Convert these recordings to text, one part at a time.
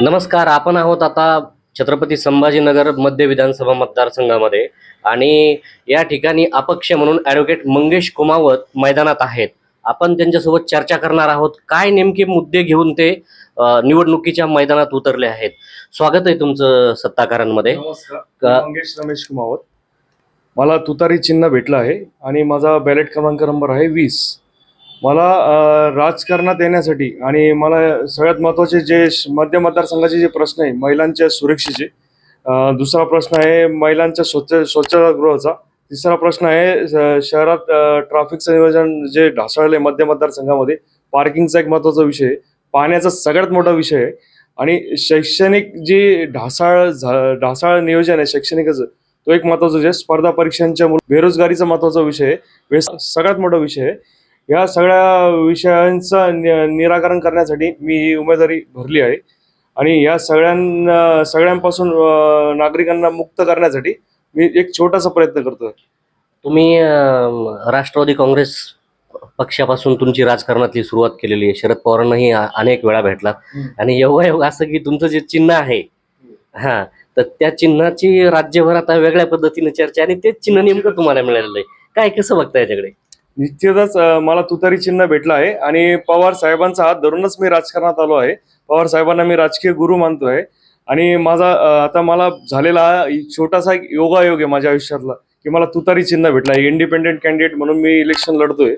नमस्कार आपण आहोत आता छत्रपती संभाजीनगर मध्य विधानसभा मतदारसंघामध्ये. आणि या ठिकाणी अपक्ष म्हणून ॲडव्होकेट मंगेश कुमावत मैदानात आहेत. आपण त्यांच्यासोबत चर्चा करणार आहोत. काय नेमके मुद्दे घेऊन ते निवडणुकीच्या मैदानात उतरले आहेत? स्वागत आहे तुमचं सत्ताकारांमध्ये. मंगेश रमेश कुमावत. मला तुतारी चिन्ह भेटलं आहे आणि माझा बॅलेट क्रमांक नंबर आहे वीस. मला राजकारणात येण्यासाठी आणि मला सगळ्यात महत्त्वाचे जे मध्य मतदारसंघाचे जे प्रश्न आहे महिलांच्या सुरक्षेचे दुसरा प्रश्न आहे महिलांच्या स्वच्छ स्वच्छतागृहाचा. तिसरा प्रश्न आहे शहरात ट्रॅफिकचं नियोजन जे ढासळले मध्य मतदारसंघामध्ये पार्किंगचा एक महत्त्वाचा विषय आहे. पाण्याचा सगळ्यात मोठा विषय आहे. आणि शैक्षणिक जी ढासाळ झा- ढासाळ नियोजन आहे शैक्षणिकच तो एक महत्त्वाचा विषय स्पर्धा परीक्षांच्या बेरोजगारीचा महत्त्वाचा विषय आहे. सगळ्यात मोठा विषय आहे. या सगळ्या विषयांचं निराकरण करण्यासाठी मी ही उमेदवारी भरली आहे. आणि या सगळ्यांना सगळ्यांपासून नागरिकांना मुक्त करण्यासाठी मी एक छोटासा प्रयत्न करतोय तुम्ही राष्ट्रवादी काँग्रेस पक्षापासून तुमची राजकारणातली सुरुवात केलेली आहे. शरद पवारांनाही अनेक वेळा हम्म. आणि योगायोग असं की तुमचं जे चिन्ह आहे हा तर त्या चिन्हाची राज्यभर आता वेगळ्या पद्धतीने चर्चा आणि तेच चिन्ह नेमकं तुम्हाला मिळालेलं आहे. काय कसं बघता याच्याकडे? निश्चितच मला तुतारी चिन्ह भेटलं आहे आणि पवार साहेबांचा हात धरूनच मी राजकारणात आलो आहे. पवार साहेबांना मी राजकीय गुरु मानतोय आणि माझा आता मला झालेला छोटासा एक योगायोग आहे माझ्या आयुष्यातला की मला तुतारी चिन्ह भेटलं आहे. इंडिपेंडेंट कॅन्डिडेट म्हणून मी इलेक्शन लढतोय.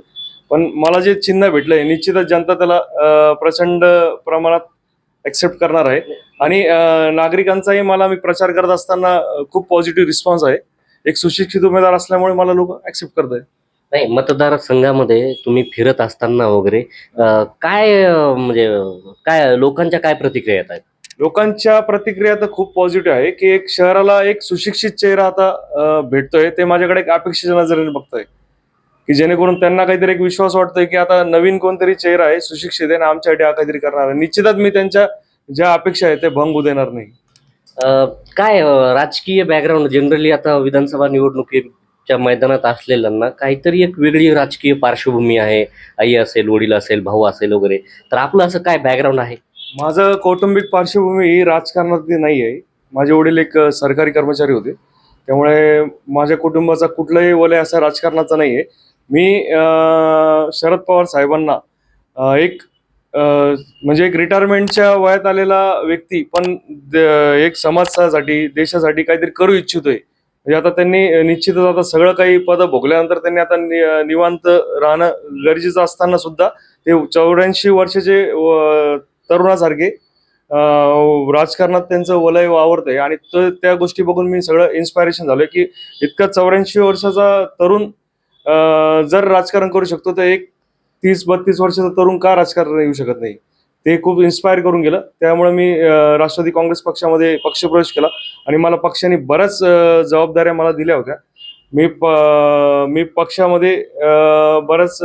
पण मला जे चिन्ह भेटलंय निश्चितच जनता त्याला प्रचंड प्रमाणात ऍक्सेप्ट करणार आहे. आणि नागरिकांचाही मला मी प्रचार करत असताना खूप पॉझिटिव्ह रिस्पॉन्स आहे. एक सुशिक्षित उमेदवार असल्यामुळे मला लोक ऍक्सेप्ट करत आहे नाही मतदारसंघामध्ये तुम्ही फिरत असताना वगैरे अ, काय अ, म्हणजे काय लोकांच्या काय प्रतिक्रिया येत आहेत? लोकांच्या प्रतिक्रिया तर खूप पॉझिटिव्ह आहे की एक शहराला एक सुशिक्षित चेहरा आता अं, भेटतोय ते माझ्याकडे एक अपेक्षेच्या नजरेने बघतोय. की जेणेकरून त्यांना काहीतरी एक विश्वास वाटतोय की आता नवीन कोणतरी चेहरा आहे सुशिक्षित आहे आणि आमच्यासाठी हा काहीतरी करणार आहे. निश्चितच मी त्यांच्या ज्या अपेक्षा आहेत ते भंगू देणार नाही. अ, काय अ, राजकीय बॅकग्राऊंड जनरली आता विधानसभा च्या मैदानात असलेल्यांना काहीतरी एक वेगळी राजकीय पार्श्वभूमी आहे. आई असेल वडील असेल भाऊ असेल वगैरे. तर आपलं असं काय बॅकग्राऊंड आहे? माझं कौटुंबिक पार्श्वभूमी ही राजकारणातली नाही आहे. माझे वडील एक सरकारी कर्मचारी होते. त्यामुळे माझ्या कुटुंबाचा कुठलाही वलय असा राजकारणाचा नाही आहे. मी शरद पवार साहेबांना एक म्हणजे एक रिटायरमेंटच्या वयात आलेला व्यक्ती पण एक समाजासाठी देशासाठी काहीतरी करू इच्छितोय. म्हणजे आता त्यांनी निश्चितच आता सगळं काही पद भोगल्यानंतर त्यांनी आता निवांत राहणं गरजेचं असताना सुद्धा ते चौऱ्याऐंशी वर्षाचे तरुणासारखे राजकारणात त्यांचं वलय वावरतंय. आणि त्या गोष्टी बघून मी सगळं इन्स्पायरेशन झालोय की इतका चौऱ्याऐंशी वर्षाचा तरुण जर राजकारण करू शकतो तर एक तीस बत्तीस वर्षाचा तरुण का राजकारण येऊ शकत नाही? ते खूप इन्स्पायर करून गेलं. त्यामुळे मी राष्ट्रवादी काँग्रेस पक्षामध्ये पक्षप्रवेश केला आणि मला पक्षाने बऱ्याच जबाबदाऱ्या मला दिल्या होत्या. मी प मी पक्षामध्ये बरंच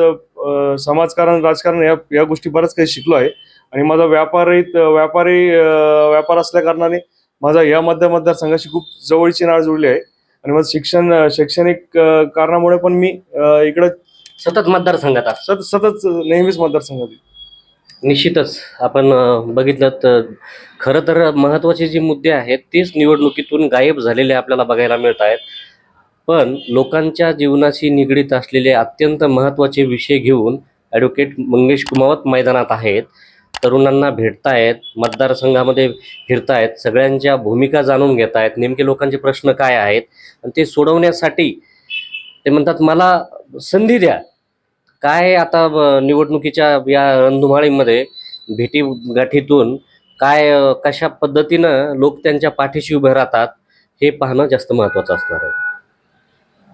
समाजकारण राजकारण या या गोष्टी बरंच काही शिकलो आहे. आणि माझा व्यापारी व्यापार असल्या कारणाने माझा या मध्य मतदारसंघाशी खूप जवळची नाळ जुळली आहे. आणि माझं शिक्षण शैक्षणिक कारणामुळे पण मी इकडं सतत मतदारसंघात सतत सतत नेहमीच मतदारसंघात. निश्चितच आपण बघितलं तर खरं तर महत्त्वाचे जे मुद्दे आहेत तेच निवडणुकीतून गायब झालेले आपल्याला बघायला मिळत आहेत. पण लोकांच्या जीवनाशी निगडीत असलेले अत्यंत महत्त्वाचे विषय घेऊन ॲडव्होकेट मंगेश कुमावत मैदानात आहेत. तरुणांना भेटतायत मतदारसंघामध्ये फिरतायत सगळ्यांच्या भूमिका जाणून घेत आहेत नेमके लोकांचे प्रश्न काय आहेत? आणि ते सोडवण्यासाठी ते म्हणतात मला संधी द्या. काय आता ब- निवडणुकीच्या या रणधुमाळीमध्ये भेटी गाठीतून काय कशा पद्धतीनं लोक त्यांच्या पाठीशी उभे राहतात हे पाहणं जास्त महत्त्वाचं असणार आहे.